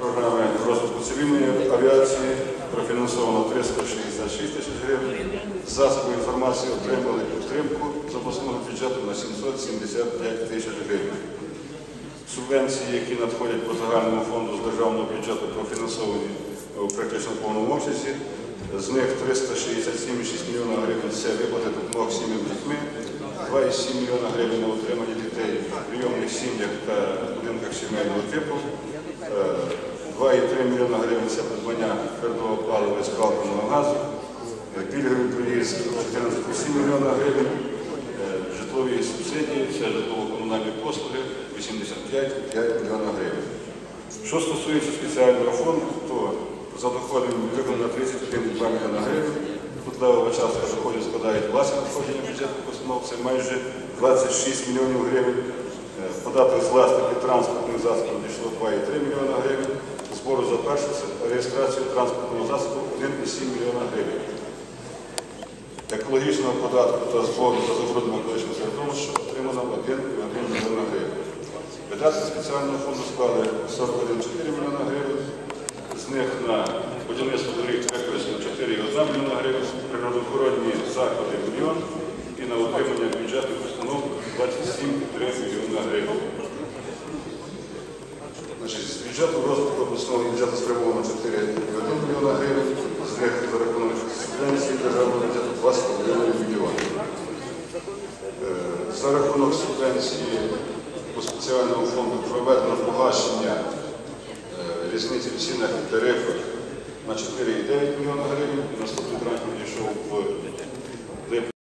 Програми розвитку цивільної авіації профінансовано 366 тисяч гривень. Засоби інформації отримали підтримку з обласного бюджету на 775 тисяч гривень. Субвенції, які надходять по загальному фонду з державного бюджету, профінансовані у практично повному обсязі. З них 367,6 млн гривень це виплати допомог сім'ям дітьми, 2,7 млн гривень на утримання дітей в прийомних сім'ях та будинках сімейного типу. Е, 2,3 млн гривень це придбання твердого палива і скалпаного газу. Пільговий проїзд 14,7 млн. Е, Житлові субсидії, це житлово-комунальні послуги 85,5 млн гривень. Що стосується спеціального фонду, то за доходами виконано 31,2 млн гривень. Тут левова частка доходів складає власне надходження бюджетних установ, це майже 26 мільйонів гривень. Е, Податок з власників транспортних засобів дійшло 2,3 мільйона гривень. Першу реєстрацію транспортного засобу 1,7 мільйона гривень. Екологічного податку та збору за забруднення екологічного середовища отримано 1,1 мільйона гривень. Видатки спеціального фонду склали 41,4 мільйона гривень. З них на будівництво доріг використано 4,1 мільйона гривень, природоохоронні заходи мільйон і на утримання бюджетних установ 27,3 мільйона гривень. Значить, з бюджету розвитку обласного бюджету спрямовано 4,1 мільйона гривень, з них за рахунок субвенції державного бюджету 2,5 мільйона. Е, За рахунок субвенції по спеціальному фонду проведено погашення е, різниці в цінах і тарифах на 4,9 мільйона гривень.